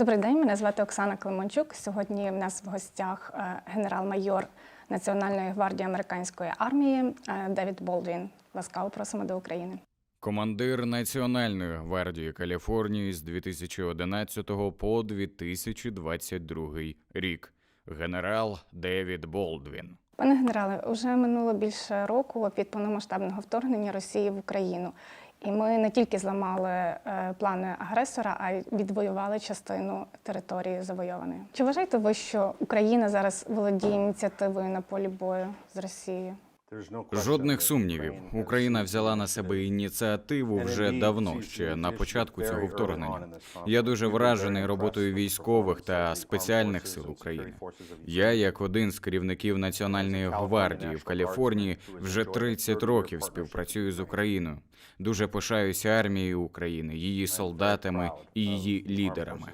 Добрий день, мене звати Оксана Климончук. Сьогодні в нас в гостях е, генерал-майор Національної гвардії американської армії е, Девід Болдвін. Ласкаво просимо до України. Командир Національної гвардії Каліфорнії з 2011 по 2022 рік. Генерал Девід Болдвін. Пане генерале, уже минуло більше року від повномасштабного вторгнення Росії в Україну. І ми не тільки зламали е, плани агресора, а й відвоювали частину території завойованої. Чи вважаєте ви, що Україна зараз володіє ініціативою на полі бою з Росією? Жодних сумнівів. Україна взяла на себе ініціативу вже давно, ще на початку цього вторгнення. Я дуже вражений роботою військових та спеціальних сил України. Я, як один з керівників Національної гвардії в Каліфорнії, вже 30 років співпрацюю з Україною. Дуже пишаюся армією України, її солдатами і її лідерами.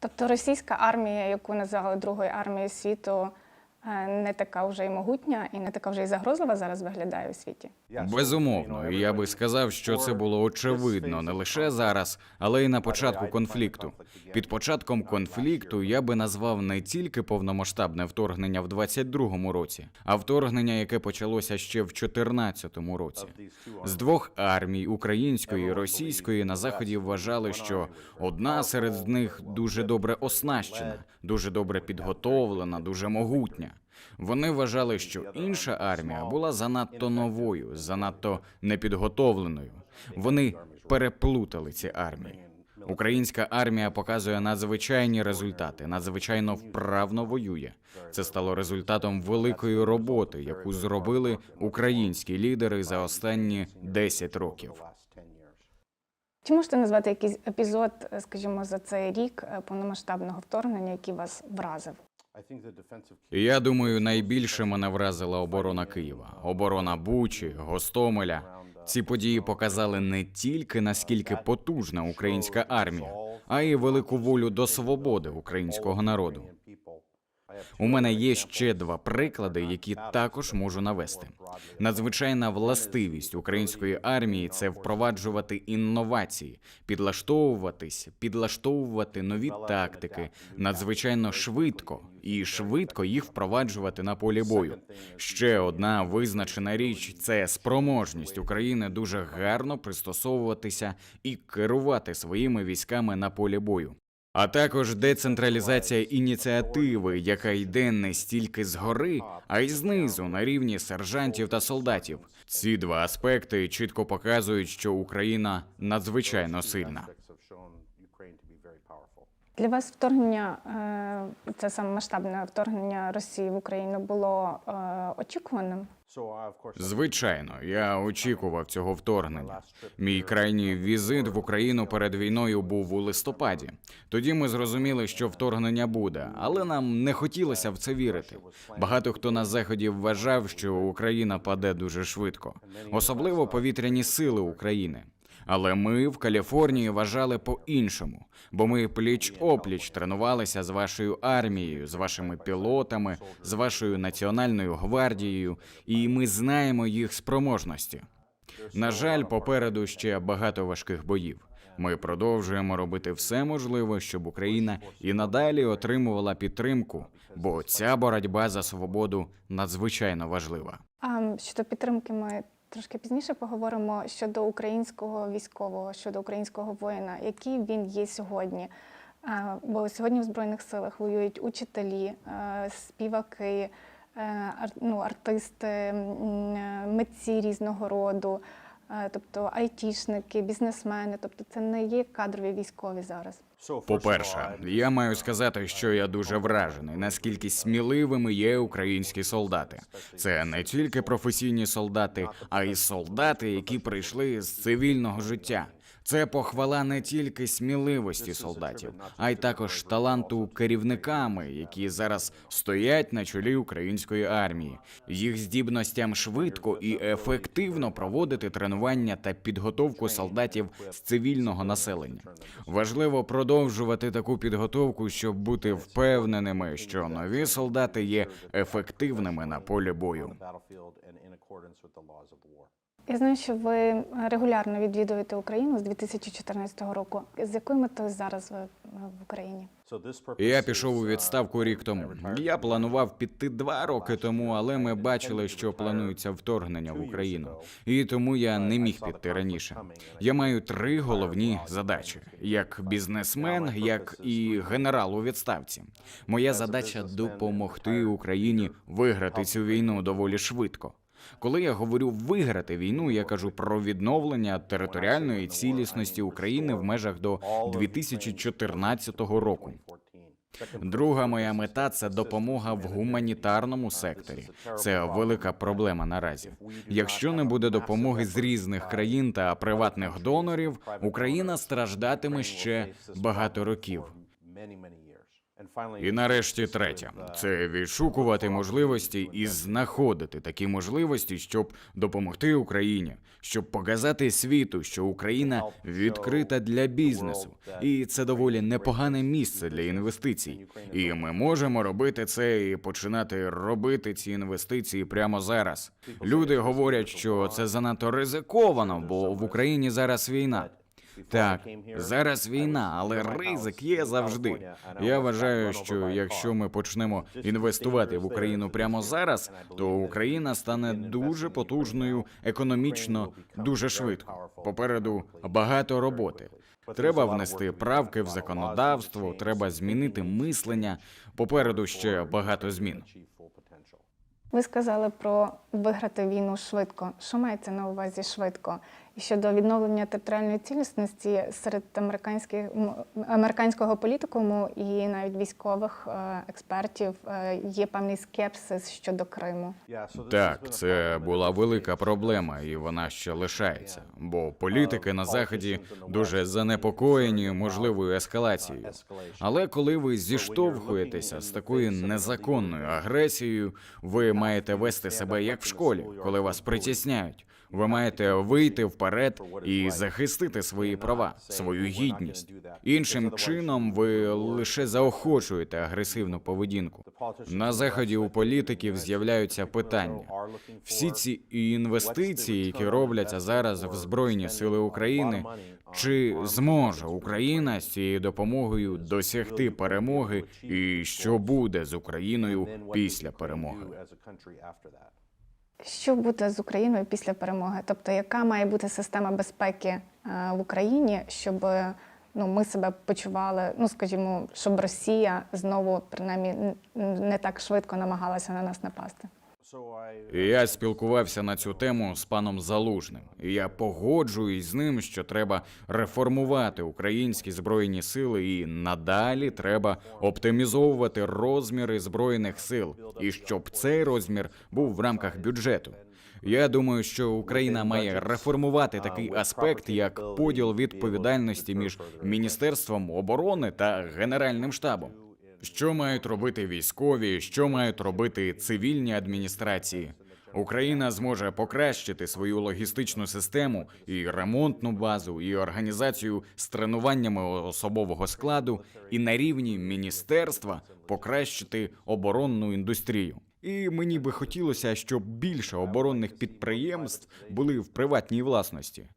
Тобто російська армія, яку називали Другою армією світу, не така вже й могутня і не така вже й загрозлива зараз виглядає у світі. Безумовно, я би сказав, що це було очевидно не лише зараз, але й на початку конфлікту. Під початком конфлікту я би назвав не тільки повномасштабне вторгнення в 22-му році, а вторгнення, яке почалося ще в 14-му році. З двох армій української і російської на заході вважали, що одна серед них дуже добре оснащена, дуже добре підготовлена, дуже могутня. Вони вважали, що інша армія була занадто новою, занадто непідготовленою. Вони переплутали ці армії. Українська армія показує надзвичайні результати, надзвичайно вправно воює. Це стало результатом великої роботи, яку зробили українські лідери за останні 10 років. Чи можете назвати якийсь епізод, скажімо, за цей рік е, повномасштабного вторгнення, який вас вразив? Я думаю, найбільше мене вразила оборона Києва, оборона Бучі, Гостомеля. Ці події показали не тільки наскільки потужна українська армія, а й велику волю до свободи українського народу. У мене є ще два приклади, які також можу навести. Надзвичайна властивість української армії це впроваджувати інновації, підлаштовуватись, підлаштовувати нові тактики надзвичайно швидко і швидко їх впроваджувати на полі бою. Ще одна визначена річ це спроможність України дуже гарно пристосовуватися і керувати своїми військами на полі бою. А також децентралізація ініціативи, яка йде не стільки згори, а й знизу на рівні сержантів та солдатів. Ці два аспекти чітко показують, що Україна надзвичайно сильна. Для вас вторгнення, е, це саме масштабне вторгнення Росії в Україну було е, очікуваним? Звичайно, я очікував цього вторгнення. Мій крайній візит в Україну перед війною був у листопаді. Тоді ми зрозуміли, що вторгнення буде, але нам не хотілося в це вірити. Багато хто на заході вважав, що Україна паде дуже швидко, особливо повітряні сили України. Але ми в Каліфорнії вважали по-іншому, бо ми пліч опліч тренувалися з вашою армією, з вашими пілотами, з вашою національною гвардією, і ми знаємо їх спроможності. На жаль, попереду ще багато важких боїв. Ми продовжуємо робити все можливе, щоб Україна і надалі отримувала підтримку, бо ця боротьба за свободу надзвичайно важлива. А щодо підтримки, ми трошки пізніше поговоримо щодо українського військового, щодо українського воїна, який він є сьогодні. Бо сьогодні в Збройних силах воюють учителі, е, співаки, е, ну, артисти, е, митці різного роду, е, тобто айтішники, бізнесмени. Тобто це не є кадрові військові зараз. По-перше, я маю сказати, що я дуже вражений, наскільки сміливими є українські солдати. Це не тільки професійні солдати, а й солдати, які прийшли з цивільного життя. Це похвала не тільки сміливості солдатів, а й також таланту керівниками, які зараз стоять на чолі української армії, їх здібностям швидко і ефективно проводити тренування та підготовку солдатів з цивільного населення. Важливо продовжувати таку підготовку, щоб бути впевненими, що нові солдати є ефективними на полі бою. Я знаю, що ви регулярно відвідуєте Україну з 2014 року. З якою метою зараз ви е, в Україні? Я пішов у відставку рік тому. Я планував піти два роки тому, але ми бачили, що планується вторгнення в Україну, і тому я не міг піти раніше. Я маю три головні задачі: як бізнесмен, як і генерал у відставці. Моя задача допомогти Україні виграти цю війну доволі швидко. Коли я говорю виграти війну, я кажу про відновлення територіальної цілісності України в межах до 2014 року. Друга моя мета це допомога в гуманітарному секторі. Це велика проблема наразі. Якщо не буде допомоги з різних країн та приватних донорів, Україна страждатиме ще багато років. І нарешті третя це відшукувати можливості і знаходити такі можливості, щоб допомогти Україні, щоб показати світу, що Україна відкрита для бізнесу, і це доволі непогане місце для інвестицій. І ми можемо робити це і починати робити ці інвестиції прямо зараз. Люди говорять, що це занадто ризиковано, бо в Україні зараз війна. Так, зараз війна, але ризик є завжди. Я вважаю, що якщо ми почнемо інвестувати в Україну прямо зараз, то Україна стане дуже потужною економічно дуже швидко. Попереду багато роботи. Треба внести правки в законодавство, треба змінити мислення. Попереду ще багато змін. Ви сказали про виграти війну швидко. Що мається на увазі швидко? І щодо відновлення територіальної цілісності серед американських американського політикуму і навіть військових е, експертів е, є певний скепсис щодо Криму. Так, це була велика проблема, і вона ще лишається. Бо політики на заході дуже занепокоєні можливою ескалацією. Але коли ви зіштовхуєтеся з такою незаконною агресією, ви маєте вести себе як в школі, коли вас притісняють. Ви маєте вийти вперед і захистити свої права, свою гідність. Іншим чином, ви лише заохочуєте агресивну поведінку. На заході у політиків з'являються питання. Всі ці інвестиції, які робляться зараз в збройні сили України, чи зможе Україна з цією допомогою досягти перемоги, і що буде з Україною після перемоги? Що буде з Україною після перемоги? Тобто, яка має бути система безпеки е, в Україні, щоб ну, ми себе почували, ну скажімо, щоб Росія знову принаймні не так швидко намагалася на нас напасти? Я спілкувався на цю тему з паном Залужним. І я погоджуюсь з ним, що треба реформувати українські збройні сили, і надалі треба оптимізовувати розміри збройних сил, і щоб цей розмір був в рамках бюджету. Я думаю, що Україна має реформувати такий аспект, як поділ відповідальності між міністерством оборони та генеральним штабом. Що мають робити військові, що мають робити цивільні адміністрації? Україна зможе покращити свою логістичну систему і ремонтну базу, і організацію з тренуваннями особового складу, і на рівні міністерства покращити оборонну індустрію. І мені би хотілося, щоб більше оборонних підприємств були в приватній власності.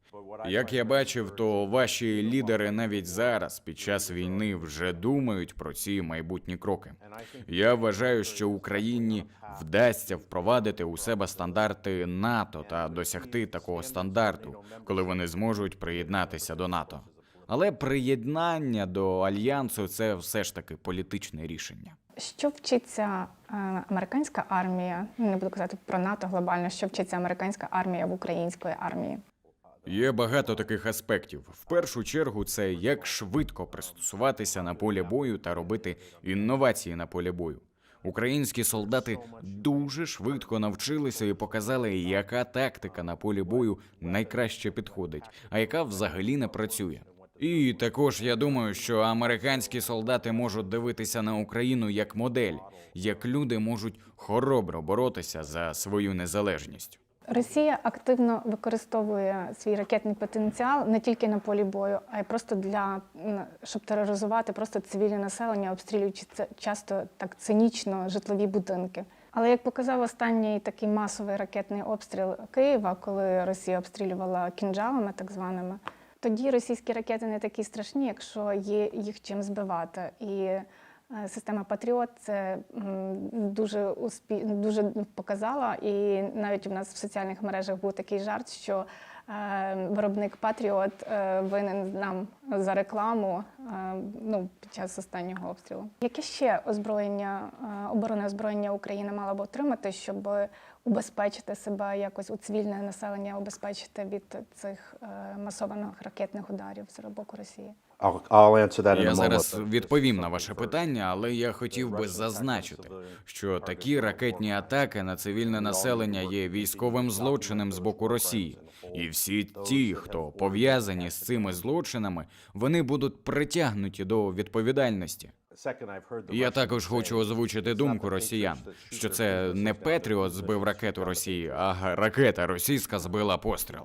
Як я бачив, то ваші лідери навіть зараз, під час війни, вже думають про ці майбутні кроки. Я вважаю, що Україні вдасться впровадити у себе стандарти НАТО та досягти такого стандарту, коли вони зможуть приєднатися до НАТО. Але приєднання до альянсу це все ж таки політичне рішення. Що вчиться е, американська армія? Ну, Не буду казати про НАТО глобально, що вчиться американська армія в української армії? Є багато таких аспектів. В першу чергу, це як швидко пристосуватися на полі бою та робити інновації на полі бою. Українські солдати дуже швидко навчилися і показали, яка тактика на полі бою найкраще підходить, а яка взагалі не працює. І також я думаю, що американські солдати можуть дивитися на Україну як модель, як люди можуть хоробро боротися за свою незалежність. Росія активно використовує свій ракетний потенціал не тільки на полі бою, а й просто для щоб тероризувати просто цивільне населення, обстрілюючи це часто так цинічно житлові будинки. Але як показав останній такий масовий ракетний обстріл Києва, коли Росія обстрілювала кінжалами, так званими, тоді російські ракети не такі страшні, якщо є їх чим збивати. І система Патріот це дуже успі... дуже показала. І навіть у нас в соціальних мережах був такий жарт, що е, виробник Патріот е, винен нам за рекламу е, ну, під час останнього обстрілу. Яке ще озброєння, е, оборонне озброєння Україна мала б отримати, щоб убезпечити себе якось у цивільне населення, убезпечити від цих е, масованих ракетних ударів з боку Росії? Я зараз відповім на ваше питання, але я хотів би зазначити, що такі ракетні атаки на цивільне населення є військовим злочином з боку Росії. І всі ті, хто пов'язані з цими злочинами, вони будуть притягнуті до відповідальності. Я також хочу озвучити думку росіян, що це не Петріот збив ракету Росії, а ракета російська збила постріл.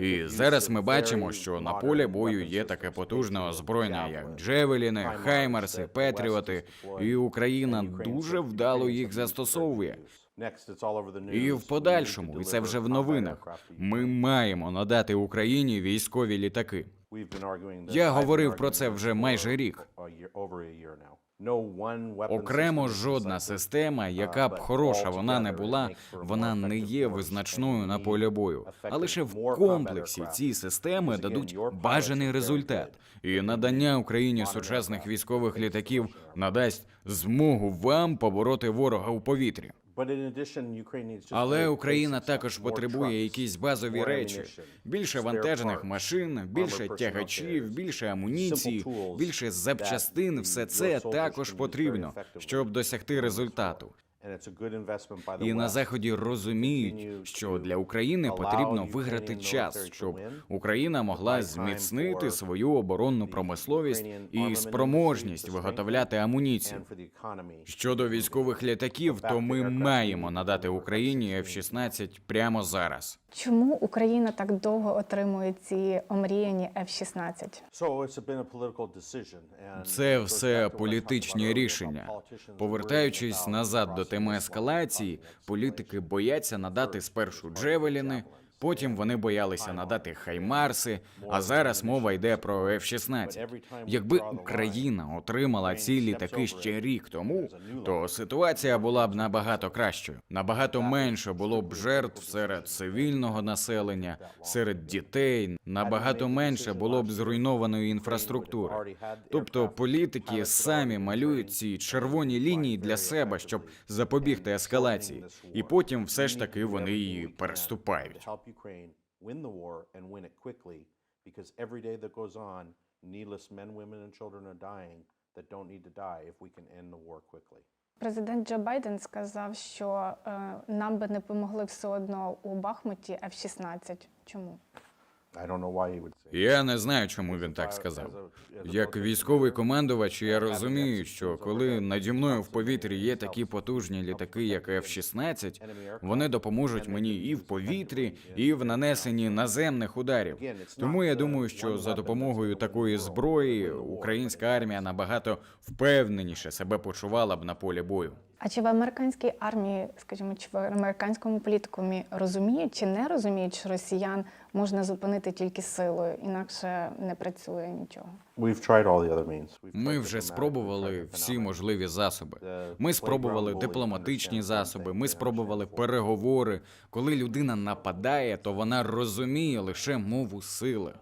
І зараз ми бачимо, що на полі бою є таке потужне озброєння, як Джевеліни, West Петріоти, і Україна дуже вдало їх застосовує. І в подальшому, і це вже в новинах. Ми маємо надати Україні військові літаки. Я говорив про це вже майже рік. Окремо жодна система, яка б хороша вона не була, вона не є визначною на полі бою. А лише в комплексі ці системи дадуть бажаний результат. І надання Україні сучасних військових літаків надасть змогу вам побороти ворога у повітрі. Але Україна також потребує якісь базові речі: більше вантажних машин, більше тягачів, більше амуніції, більше запчастин. Все це також потрібно, щоб досягти результату. І на заході розуміють, що для України потрібно виграти час, щоб Україна могла зміцнити свою оборонну промисловість і спроможність виготовляти амуніцію. Щодо військових літаків, то ми маємо надати Україні F-16 прямо зараз. Чому Україна так довго отримує ці омріяні F-16? So it's been a political decision, and Це все політичні рішення. Повертаючись назад до теми ескалації, політики бояться надати спершу Джевеліни, потім вони боялися надати Хаймарси, а зараз мова йде про F-16. Якби Україна отримала ці літаки ще рік тому, то ситуація була б набагато кращою. Набагато менше було б жертв серед цивільного населення, серед дітей, набагато менше було б зруйнованої інфраструктури. Тобто політики самі малюють ці червоні лінії для себе, щоб запобігти ескалації, і потім все ж таки вони її переступають. Ukraine win the war and win it quickly because every day that goes on, needless men, women, and children are dying that don't need to die if we can end the war quickly. Президент Джо Байден сказав, що е, нам би не помогли все одно у Бахмуті F-16. Чому? Я не знаю, чому він так сказав. Як військовий командувач, я розумію, що коли наді мною в повітрі є такі потужні літаки, як F-16, вони допоможуть мені і в повітрі, і в нанесенні наземних ударів. Тому я думаю, що за допомогою такої зброї українська армія набагато впевненіше себе почувала б на полі бою. А чи в американській армії, скажімо, чи в американському політикумі розуміють чи не розуміють, що росіян можна зупинити тільки силою, інакше не працює нічого? Ми вже спробували всі можливі засоби. Ми спробували дипломатичні засоби, ми спробували переговори. Коли людина нападає, то вона розуміє лише мову сили.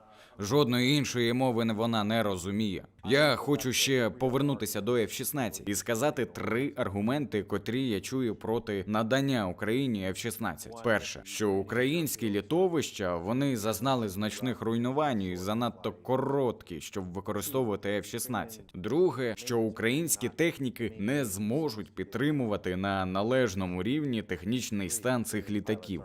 Жодної іншої мови вона не розуміє. Я хочу ще повернутися до F-16 і сказати три аргументи, котрі я чую проти надання Україні F-16. Перше, що українські літовища вони зазнали значних руйнувань і занадто короткі, щоб використовувати F-16. Друге, що українські техніки не зможуть підтримувати на належному рівні технічний стан цих літаків.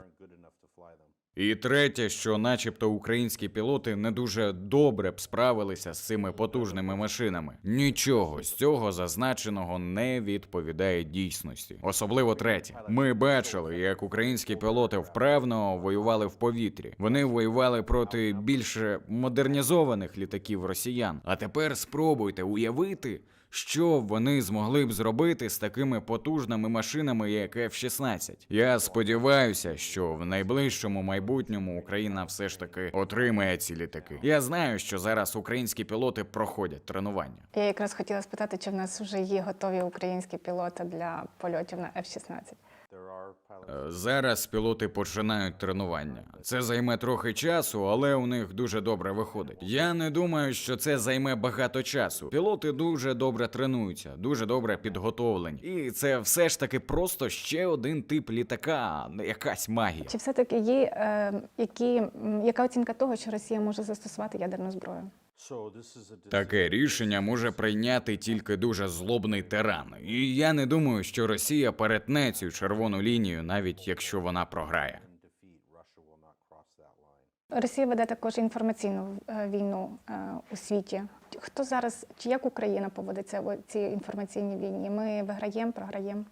І третє, що, начебто, українські пілоти не дуже добре б справилися з цими потужними машинами. Нічого з цього зазначеного не відповідає дійсності. Особливо третє. Ми бачили, як українські пілоти вправно воювали в повітрі. Вони воювали проти більш модернізованих літаків росіян. А тепер спробуйте уявити. Що вони змогли б зробити з такими потужними машинами, як F-16? Я сподіваюся, що в найближчому майбутньому Україна все ж таки отримає ці літаки. Я знаю, що зараз українські пілоти проходять тренування. Я якраз хотіла спитати, чи в нас вже є готові українські пілоти для польотів на F-16. Е, Зараз пілоти починають тренування. Це займе трохи часу, але у них дуже добре виходить. Я не думаю, що це займе багато часу. Пілоти дуже добре тренуються, дуже добре підготовлені. І це все ж таки просто ще один тип літака, не якась магія. Чи все-таки є е, які, яка оцінка того, що Росія може застосувати ядерну зброю? Таке рішення може прийняти тільки дуже злобний тиран. І я не думаю, що Росія перетне цю червону лінію, навіть якщо вона програє. Росія веде також інформаційну е, війну е, у світі. Хто зараз чи як Україна поводиться в цій інформаційній війні? Ми виграємо, програємо?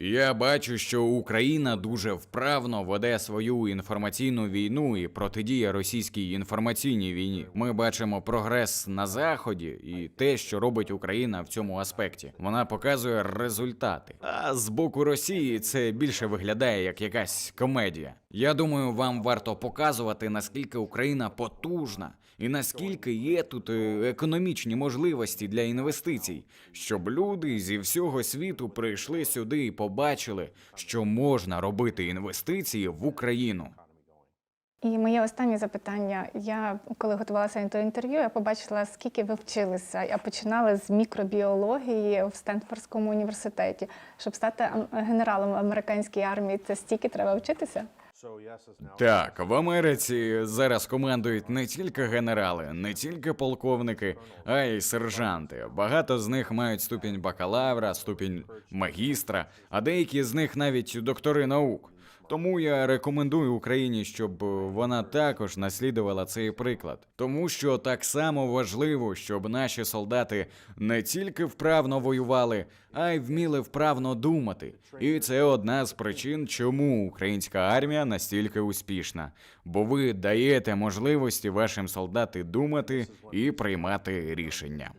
Я бачу, що Україна дуже вправно веде свою інформаційну війну і протидіє російській інформаційній війні. Ми бачимо прогрес на заході і те, що робить Україна в цьому аспекті. Вона показує результати. А з боку Росії це більше виглядає як якась комедія. Я думаю, вам варто показувати наскільки Україна потужна і наскільки є тут е, економічні можливості для інвестицій, щоб люди зі всього світу прийшли сюди і побачили, що можна робити інвестиції в Україну. І моє останнє запитання. Я коли готувалася до інтерв'ю, я побачила, скільки ви вчилися. Я починала з мікробіології в Стенфордському університеті. Щоб стати генералом в американській армії, це стільки треба вчитися. Так, в Америці зараз командують не тільки генерали, не тільки полковники, а й сержанти. Багато з них мають ступінь бакалавра, ступінь магістра, а деякі з них навіть доктори наук. Тому я рекомендую Україні, щоб вона також наслідувала цей приклад, тому що так само важливо, щоб наші солдати не тільки вправно воювали, а й вміли вправно думати. І це одна з причин, чому українська армія настільки успішна, бо ви даєте можливості вашим солдати думати і приймати рішення.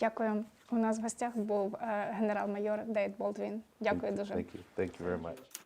Дякую. У нас в гостях був е, генерал-майор Дейт Болдвін. Дякую дуже. Thank you. Thank you very much.